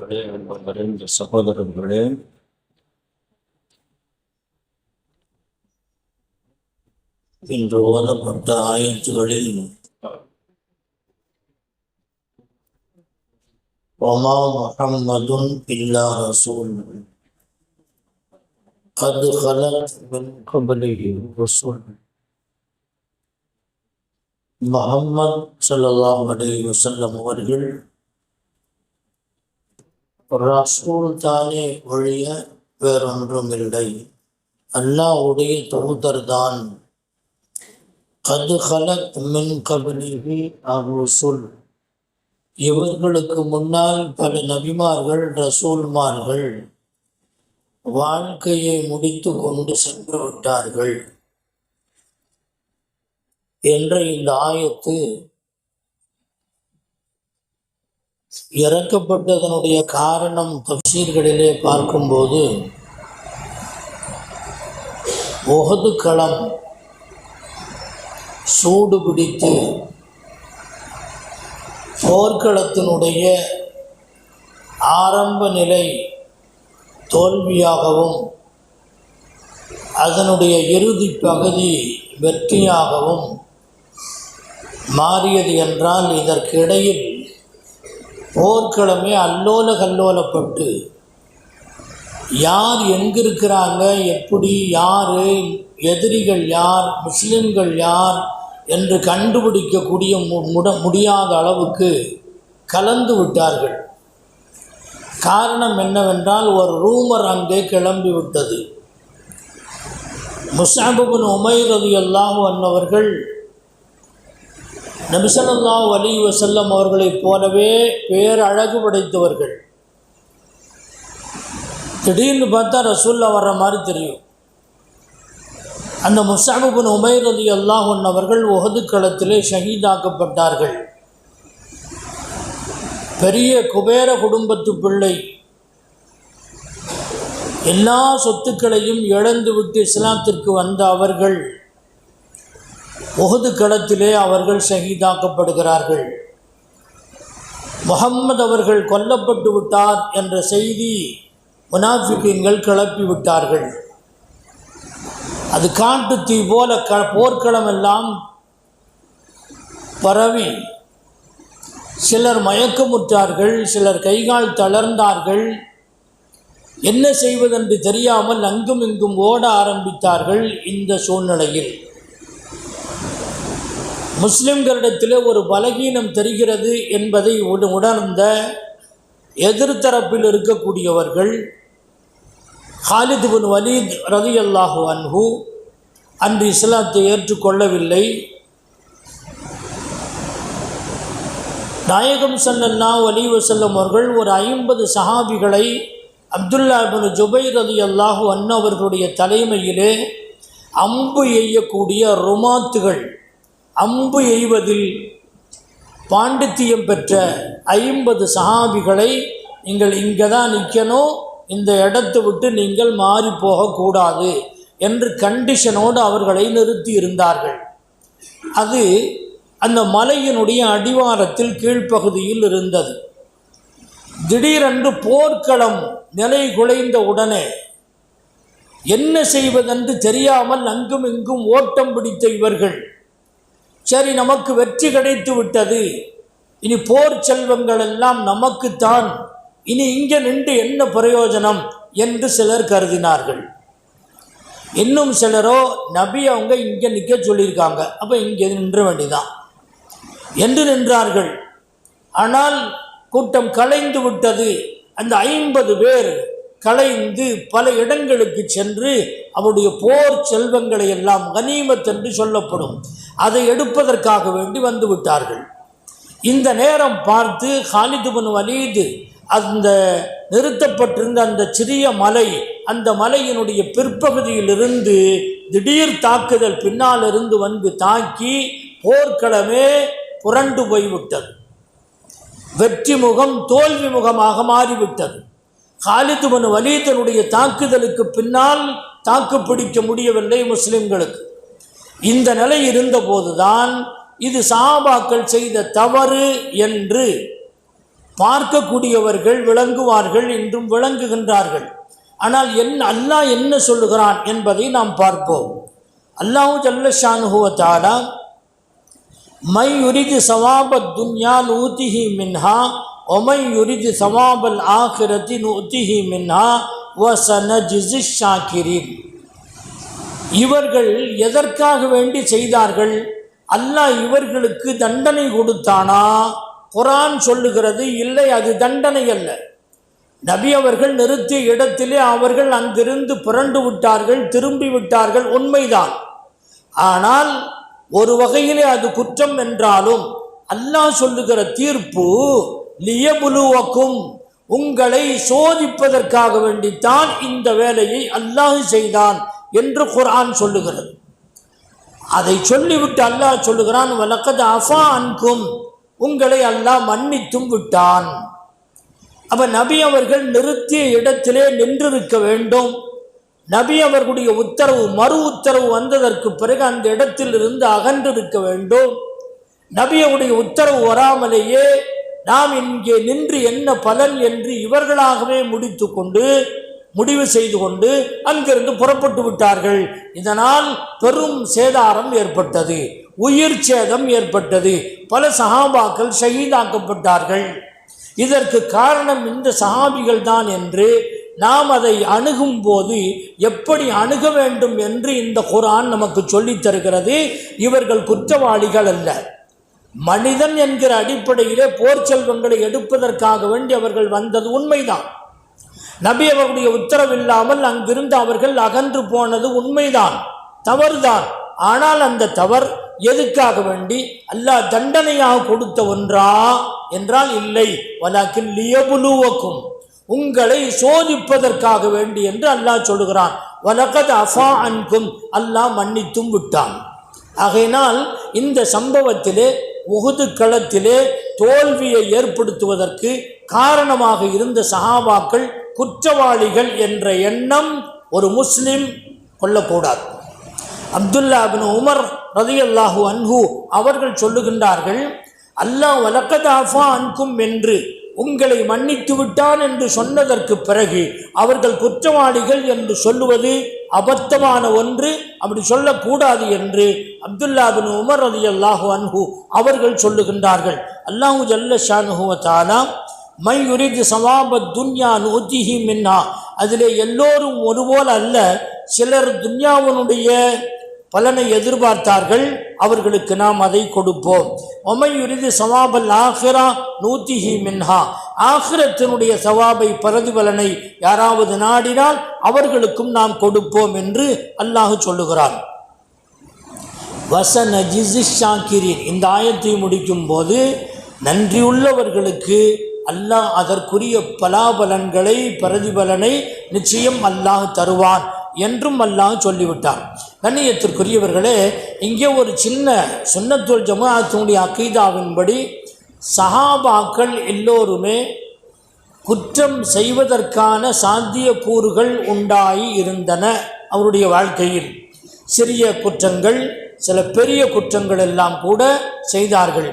நிறைந்த சகோதரர்களே இன்று ஓதப்பட்ட ஆயத்துகளில் وما محمد إلا رسول قد خلت من قبله الرسل முகம்மது ஸல்லல்லாஹு அலைஹி வஸல்லம் அவர்கள் ரசூல் தானே ஒழிய வேறொன்றும் இல்லை அல்லாவுடைய தூதர் தான் கது ஹலத் மின் கபலிஹி அருசுல் இவர்களுக்கு முன்னால் பல நபிமார்கள் ரசூல்மார்கள் வாழ்க்கையை முடித்து கொண்டு சென்று விட்டார்கள். என்ற இந்த ஆயத்து இறக்கப்பட்டதனுடைய காரணம் தப்சீர்களிலே பார்க்கும்போது ஒகது களம் சூடு பிடித்து போர்க்களத்தினுடைய ஆரம்ப நிலை தோல்வியாகவும் அதனுடைய இறுதி பகுதி வெற்றியாகவும் மாறியது என்றால் இதற்கிடையில் போர்க்களமே அல்லோல கல்லோலப்பட்டு. யார் எங்கிருக்கிறாங்க எப்படி யார் எதிரிகள் யார் முஸ்லிம்கள் யார் என்று கண்டுபிடிக்கக்கூடிய மு- முட முடியாத அளவுக்கு கலந்து விட்டார்கள். காரணம் என்னவென்றால் ஒரு ரூமர் அங்கே கிளம்பி விட்டது. முசாபுபின் உமைரது எல்லாம் வந்தவர்கள் நபிசல்லா அலி வசல்லம் அவர்களைப் போலவே பேரழகு படைத்தவர்கள். திடீர்னு பார்த்தா ரசூல்லா வர்ற மாதிரி தெரியும். அந்த முசாபுபின் உமைர் அலி அல்லாஹன் அவர்கள் உகது களத்திலே ஷஹீதாக்கப்பட்டார்கள். பெரிய குபேர குடும்பத்து பிள்ளை. எல்லா சொத்துக்களையும் இழந்துவிட்டு இஸ்லாத்திற்கு வந்த அவர்கள். முகது களத்திலே அவர்கள் ஷஹீதாக்கப்படுகிறார்கள். முகம்மது அவர்கள் கொல்லப்பட்டு விட்டார் என்ற செய்தி முனாஃபிக்கீன்கள் கிளப்பி விட்டார்கள். அது காட்டு தீ போல க போர்க்களம் எல்லாம் பரவி சிலர் மயக்கமுற்றார்கள் சிலர் கைகால் தளர்ந்தார்கள். என்ன செய்வதென்று தெரியாமல் அங்கும் இங்கும் ஓட ஆரம்பித்தார்கள் இந்த சூழ்நிலையில். முஸ்லிம்களிடத்தில் ஒரு பலகீனம் தெரிகிறது என்பதை உணர்ந்த எதிர்த்தரப்பில் இருக்கக்கூடியவர்கள் ஹாலித் பின் வலீத் ரலியல்லாஹு அன்ஹு அன்று இஸ்லாத்தை ஏற்றுக்கொள்ளவில்லை. நாயகம் சல்லல்லா அலி வசல்லம் அவர்கள் ஒரு ஐம்பது சஹாபிகளை அப்துல்லா பின் ஜுபை ரதி அல்லாஹு அன்னு அவர்களுடைய தலைமையிலே அம்பு எய்யக்கூடிய ரொமாத்துகள் அம்பு எய்வதில் பாண்டித்தியம் பெற்ற ஐம்பது சஹாபிகளை நீங்கள் இங்கே தான் நிற்கணும் இந்த இடத்தை விட்டு நீங்கள் மாறி போகக்கூடாது என்று கண்டிஷனோடு அவர்களை நிறுத்தி இருந்தார்கள். அது அந்த மலையினுடைய அடிவாரத்தில் கீழ்ப்பகுதியில் இருந்தது. திடீரென்று போர்க்களம் நிலை குலைந்த உடனே என்ன செய்வதென்று தெரியாமல் அங்கும் இங்கும் ஓட்டம் பிடித்த இவர்கள் சரி நமக்கு வெற்றி கிடைத்து விட்டது. இனி போர் செல்வங்கள் எல்லாம் நமக்குத்தான். இனி இங்கே நின்று என்ன பிரயோஜனம் என்று சிலர் கருதினார்கள். இன்னும் சிலரோ நபி அவங்க இங்கே நிற்க சொல்லியிருக்காங்க. அப்போ இங்கே நின்ற வேண்டிதான் என்று நின்றார்கள். ஆனால் கூட்டம் கலைந்து விட்டது. அந்த ஐம்பது பேர் கலைந்து பல இடங்களுக்கு சென்று அவருடைய போர் செல்வங்களை எல்லாம் கனிமத் என்று சொல்லப்படும். அதை எடுப்பதற்காக வேண்டி வந்து விட்டார்கள். இந்த நேரம் பார்த்து ஹாலிதுபன் வலீது அந்த நிறுத்தப்பட்டிருந்த அந்த சிறிய மலை அந்த மலையினுடைய பிற்பகுதியிலிருந்து திடீர் தாக்குதல் பின்னாலிருந்து வந்து தாக்கி போர்க்களமே புரண்டு போய்விட்டது. வெற்றி முகம் தோல்வி முகமாக மாறிவிட்டது. ஹாலிதுபன் வலீதனுடைய தாக்குதலுக்கு பின்னால் தாக்கு பிடிக்க முடியவில்லை முஸ்லிம்களுக்கு. இந்த நிலை இருந்தபோதுதான் இது சாபாக்கள் செய்த தவறு என்று பார்க்கக்கூடியவர்கள் விளங்குவார்கள் என்றும் விளங்குகின்றார்கள். ஆனால் என் அல்லாஹ் என்ன சொல்லுகிறான் என்பதை நாம் பார்ப்போம். அல்லாஹு ஜல்லஷானுகுவத்தாலா மை உரிது சவாபத் துன்யா நூத்திஹி மின்ஹா ஒமை யுரிது சவாபல் ஆகிரத்தி நூத்திஹி மின்ஹா வசன ஜிசிஷாக்கிரீன் இவர்கள் எதற்காக வேண்டி செய்தார்கள்? அல்லாஹ் இவர்களுக்கு தண்டனை கொடுத்தானா? குரான் சொல்லுகிறது இல்லை அது தண்டனை அல்ல. நபி அவர்கள் நிறுத்திய இடத்திலே அவர்கள் அங்கிருந்து புரண்டு விட்டார்கள் திரும்பி விட்டார்கள் உண்மைதான். ஆனால் ஒரு வகையிலே அது குற்றம் என்றாலும் அல்லாஹ் சொல்லுகிற தீர்ப்பு லியபுலுவக்கும் உங்களை சோதிப்பதற்காக வேண்டித்தான் இந்த வேலையை அல்லாஹ் செய்தான். என்று குரான் சொல்லுகிறது. அதை சொல்லிவிட்டு அல்லாஹ் சொல்லுகிறான் வலக்கது அஃபா அன்கும் உங்களை அல்லாஹ் மன்னித்தும் விட்டான். அப்ப நபி அவர்கள் நிறுத்திய இடத்திலே நின்றிருக்க வேண்டும். நபி அவர்களுடைய உத்தரவு மறு உத்தரவு வந்ததற்கு பிறகு அந்த இடத்தில் இருந்து அகன்றிருக்க வேண்டும். நபியவுடைய உத்தரவு வராமலேயே நாம் இங்கே நின்று என்ன பலன் என்று இவர்களாகவே முடித்து கொண்டு முடிவு செய்து கொண்டு அங்கிருந்து புறப்பட்டு விட்டார்கள். இதனால் பெரும் சேதாரம் ஏற்பட்டது. உயிர் சேதம் ஏற்பட்டது. பல சகாபாக்கள் ஷஹீதாக்கப்பட்டார்கள். இதற்கு காரணம் இந்த சகாபிகள் தான் என்று நாம் அதை அணுகும் போது எப்படி அணுக வேண்டும் என்று இந்த குரான் நமக்கு சொல்லித் தருகிறது. இவர்கள் குற்றவாளிகள் அல்ல. மனிதன் என்கிற அடிப்படையிலே போர் செல்வங்களை எடுப்பதற்காக வேண்டி அவர்கள் வந்தது உண்மைதான். நபி அவர்களுடைய உத்தரவில்லாமல் அங்கிருந்து அவர்கள் அகன்று போனது உண்மைதான் தவறுதான். ஆனால் அந்த தவறு எதுக்காக வேண்டி? அல்லாஹ் தண்டனையாக கொடுத்த ஒன்றா என்றால் இல்லை. வலாக்கில் லியபுலுவக்கும். உங்களை சோதிப்பதற்காக வேண்டி என்று அல்லாஹ் சொல்லுகிறான். வலகத் அஃபா அன்கும். அல்லாஹ் மன்னித்தும் விட்டான். ஆகையினால் இந்த சம்பவத்திலே உகுது களத்திலே தோல்வியை ஏற்படுத்துவதற்கு காரணமாக இருந்த சஹாபாக்கள் குற்றவாளிகள் என்ற எண்ணம் ஒரு முஸ்லீம் கொள்ளக்கூடாது. அப்துல்லா பின் உமர் ரதியல்லாஹு அன்ஹு அவர்கள் சொல்லுகின்றார்கள் அல்லாஹ் வலக்கதாஃபா அன்கும் என்று உங்களை மன்னித்து விட்டான் என்று சொன்னதற்கு பிறகு அவர்கள் குற்றவாளிகள் என்று சொல்லுவது அபத்தமான ஒன்று. அப்படி சொல்லக்கூடாது என்று அப்துல்லா பின் உமர் ரதி அல்லாஹு அன்ஹு அவர்கள் சொல்லுகின்றார்கள். அல்லாஹு ஜல்ல ஷானுஹுவத்தாலா மை யுரிது சவாபத் துன்யா நூத்திஹி மின்னா. அதில் எல்லோரும் ஒருபோல் அல்ல சிலர் துன்யாவனுடைய பலனை எதிர்பார்த்தார்கள் அவர்களுக்கு நாம் அதை கொடுப்போம். ஒமையுரிது சவாபல் ஆஹிரா நூத்திஹி மின்ஹா ஆஹிரத்தினுடைய சவாபை பிரதிபலனை யாராவது நாடினால் அவர்களுக்கும் நாம் கொடுப்போம் என்று அல்லாஹ் சொல்லுகிறான். வசன ஷாக்கிரின். இந்த ஆயத்தை முடிக்கும் போது நன்றியுள்ளவர்களுக்கு அல்லாஹ் அதற்குரிய பலாபலன்களை பிரதிபலனை நிச்சயம் அல்லாஹ் தருவான் என்றும் அல்லாஹ் சொல்லிவிட்டார் கண்ணியத்திற்குரியவர்களே இங்கே ஒரு சின்ன சுன்னத்துல் ஜமாத்தினுடைய அக்கீதாவின்படி சஹாபாக்கள் எல்லோருமே குற்றம் செய்வதற்கான சாத்தியக்கூறுகள் உண்டாகி இருந்தன அவருடைய வாழ்க்கையில். சிறிய குற்றங்கள் சில பெரிய குற்றங்கள் எல்லாம் கூட செய்தார்கள்.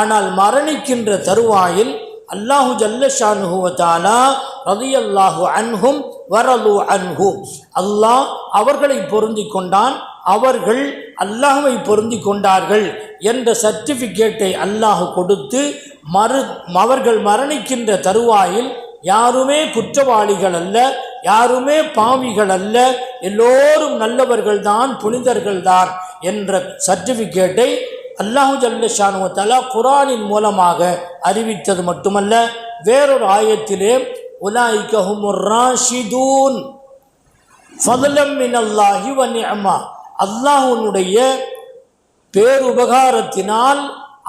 ஆனால் மரணிக்கின்ற தருவாயில் அல்லாஹு ஜல்லஷானுகுவத்தாலா ரதியல்லாஹு அன்ஹும் வரலு அன்ஹு. அல்லாஹ் அவர்களை பொருந்தி கொண்டான் அவர்கள் அல்லாஹுவை பொருந்தி கொண்டார்கள் என்ற சர்டிஃபிகேட்டை அல்லாஹ் கொடுத்து மறு அவர்கள் மரணிக்கின்ற தருவாயில் யாருமே குற்றவாளிகள் அல்ல யாருமே பாவிகள் அல்ல எல்லோரும் நல்லவர்கள் தான் என்ற சர்டிஃபிகேட்டை அல்லாஹு ஜல்லஷானுவத்தாலா குரானின் மூலமாக அறிவித்தது மட்டுமல்ல வேறொரு ஆயத்திலே உலாய்கஹும் ராஷிதூன் ஃபதலம் மின் அல்லாஹி வ நிஅமா. பேருபகாரத்தினால்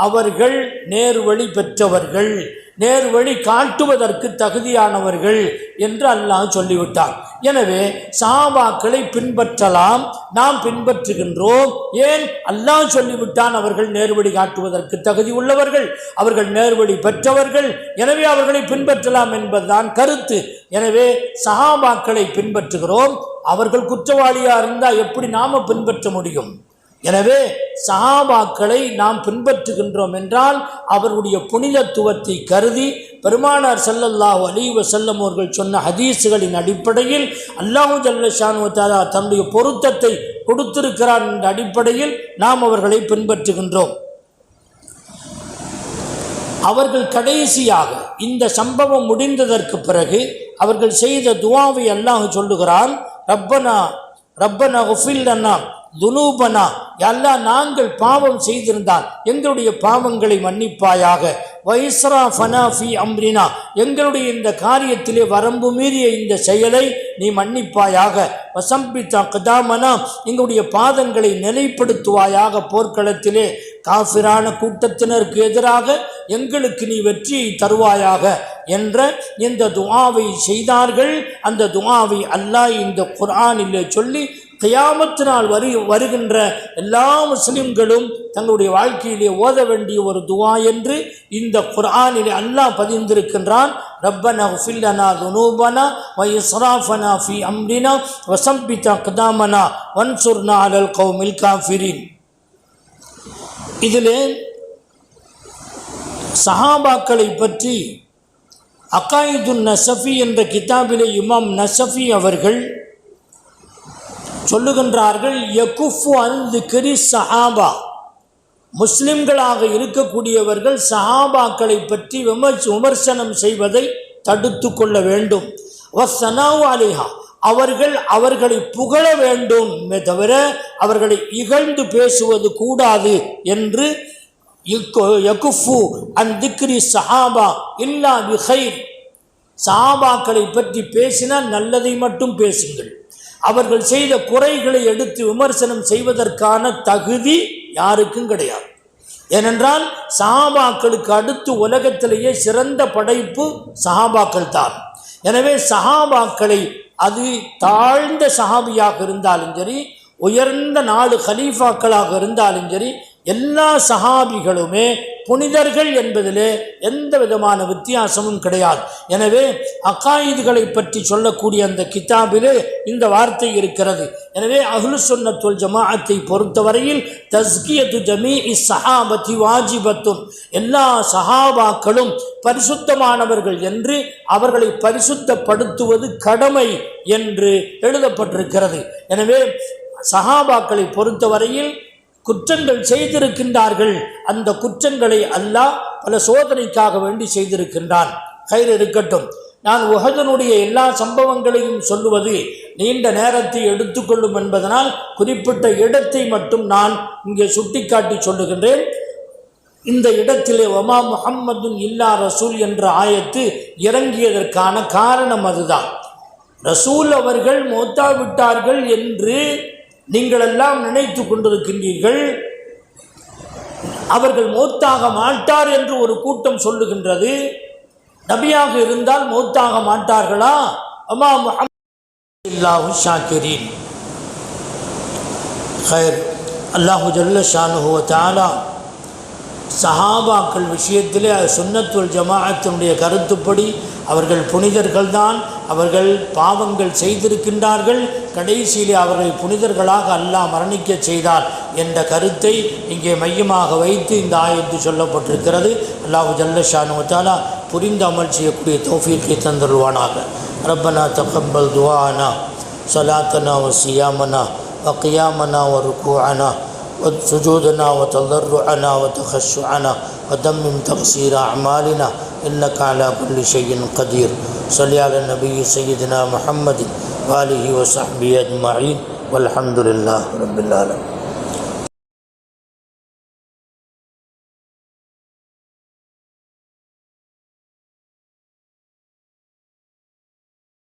அவர்கள் நேர்வழி பெற்றவர்கள். நேர்வழி காட்டுவதற்கு தகுதியானவர்கள் என்று அல்லாஹ் சொல்லிவிட்டார் எனவே சாபாக்களை பின்பற்றலாம் நாம் பின்பற்றுகின்றோம். ஏன்? அல்லாஹ் சொல்லிவிட்டான் அவர்கள் நேர்வழி காட்டுவதற்கு தகுதி உள்ளவர்கள் அவர்கள் நேர்வழி பெற்றவர்கள் எனவே அவர்களை பின்பற்றலாம் என்பதுதான் கருத்து. எனவே சஹாபாக்களை பின்பற்றுகிறோம் அவர்கள் குற்றவாளியாக இருந்தால் எப்படி நாம் பின்பற்ற முடியும்? எனவே சஹாபாக்களை நாம் பின்பற்றுகின்றோம் என்றால் அவருடைய புனிதத்துவத்தை கருதி பெருமானார் ஸல்லல்லாஹு அலைஹி வஸல்லம் அவர்கள் சொன்ன ஹதீஸுகளின் அடிப்படையில் அல்லாஹு ஜல்லஷானு தாலா தன்னுடைய பொருத்தத்தை கொடுத்திருக்கிறார் என்ற அடிப்படையில் நாம் அவர்களை பின்பற்றுகின்றோம். அவர்கள் கடைசியாக இந்த சம்பவம் முடிந்ததற்கு பிறகு அவர்கள் செய்த துவாவை அல்லாஹ் சொல்லுகிறான் ரப்பனா ரப்பனா உஃபில்லனா துனூபனா. அல்லா நாங்கள் பாவம் செய்திருந்தால் எங்களுடைய பாவங்களை மன்னிப்பாயாக. வைஸ்ரா ஃபனாஃபி அம்ரினா. எங்களுடைய இந்த காரியத்திலே வரம்பு மீறிய இந்த செயலை நீ மன்னிப்பாயாக. வசம்பித்தா கதாமனா. எங்களுடைய பாதங்களை நிலைப்படுத்துவாயாக போர்க்களத்திலே. காஃபிரான கூட்டத்தினருக்கு எதிராக எங்களுக்கு நீ வெற்றியை தருவாயாக என்ற இந்த துவாவை செய்தார்கள். அந்த துவாவை அல்லாஹ் இந்த குரானிலே சொல்லி கியாமத்து நாள் வரு வருகின்ற எல்லா முஸ்லிம்களும் தங்களுடைய வாழ்க்கையிலே ஓத வேண்டிய ஒரு துவா என்று இந்த குர்ஆனிலே அல்லாஹ் பதிந்திருக்கின்றான். ரப்பனா ஃபில்லனா துனூபனா வ இஸ்ராஃபனா ஃபி அம்ரினா வசம்பிதா கதாமனா வன்சுர்னா அலல் கௌமில் காஃபிரின் இதில் சஹாபாக்களை பற்றி அக்காயிதுன் நசஃபி என்ற கிதாபிலே இமாம் நசஃபி அவர்கள் சொல்லுகின்றார்கள் யகுஃபு அந்து கிரி சஹாபா. முஸ்லிம்களாக இருக்கக்கூடியவர்கள் சஹாபாக்களை பற்றி விமர்ச விமர்சனம் செய்வதை தடுத்து கொள்ள வேண்டும். வசனாவு அலிஹா. அவர்கள் அவர்களை புகழ வேண்டும். தவிர அவர்களை இகழ்ந்து பேசுவது கூடாது என்று யகுஃபு அன் திக்ரி சஹாபா இல்லா விஹைர் சஹாபாக்களை பற்றி பேசினால் நல்லதை மட்டும் பேசுங்கள். அவர்கள் செய்த குறைகளை எடுத்து விமர்சனம் செய்வதற்கான தகுதி யாருக்கும் கிடையாது. ஏனென்றால் சஹாபாக்களுக்கு அடுத்து உலகத்திலேயே சிறந்த படைப்பு சஹாபாக்கள் தான். எனவே சஹாபாக்களை அது தாழ்ந்த சஹாபியாக இருந்தாலும் சரி உயர்ந்த நாலு ஹலீஃபாக்களாக இருந்தாலும் சரி எல்லா சஹாபிகளுமே புனிதர்கள் என்பதிலே எந்த விதமான வித்தியாசமும் கிடையாது. எனவே அக்காயுதுகளை பற்றி சொல்லக்கூடிய அந்த கிதாபிலே இந்த வார்த்தை இருக்கிறது. எனவே அஹ்லு சுன்னத்துல் ஜமாஅத்தை பொறுத்தவரையில் தஸ்கியத்து ஜமீ சஹாபத்தி வாஜிபத்தும் எல்லா சஹாபாக்களும் பரிசுத்தமானவர்கள் என்று அவர்களை பரிசுத்தப்படுத்துவது கடமை என்று எழுதப்பட்டிருக்கிறது. எனவே சஹாபாக்களை பொறுத்தவரையில் குற்றங்கள் செய்திருக்கின்றார்கள். அந்த குற்றங்களை அல்லாஹ் பல சோதனைக்காக வேண்டி செய்திருக்கின்றான். கயிறு இருக்கட்டும் நான் உஹதனுடைய எல்லா சம்பவங்களையும் சொல்லுவது நீண்ட நேரத்தை எடுத்துக்கொள்ளும் என்பதனால் குறிப்பிட்ட இடத்தை மட்டும் நான் இங்கே சுட்டிக்காட்டி சொல்லுகின்றேன். இந்த இடத்திலே ஒமா முஹம்மதுன் இல்லா ரசூல் என்ற ஆயத்து இறங்கியதற்கான காரணம் அதுதான். ரசூல் அவர்கள் மூத்தாவிட்டார்கள் என்று நீங்கள் எல்லாம் நினைத்து கொண்டிருக்கின்றீர்கள். அவர்கள் மௌத்தாக மாட்டார் என்று ஒரு கூட்டம் சொல்லுகின்றது. நபியாக இருந்தால் மௌத்தாக மாட்டார்களா? அம்மா முஹம்மது ஷாக்கிரீன். ஹைர் அல்லாஹு ஜல்ல ஷானுஹுவ தாலா சஹாபாக்கள் விஷயத்திலே சுன்னத்துல் ஜமாஅத்தினுடைய கருத்துப்படி அவர்கள் புனிதர்கள்தான் அவர்கள் பாவங்கள் செய்திருக்கின்றார்கள் கடைசியிலே அவர்களை புனிதர்களாக அல்லாஹ் மரணிக்க செய்தார் என்ற கருத்தை இங்கே மையமாக வைத்து இந்த ஆயத்து சொல்லப்பட்டிருக்கிறது அல்லாஹு ஜல்ல ஷானுவத்தாலா புரிந்து அமல் செய்யக்கூடிய தௌஃபீக்கை தந்துருவானாக ரப்பனா தகப்பல் துவானா சலாத்தனா வசியாமனா وقيامنا وركوعنا وسجودنا وتضرعنا وتخشعنا ودمم تقصير أعمالنا إنك على كل شيء قدير. صل على النبي سيدنا محمد وآله وصحبه أجمعين. والحمد لله رب العالمين.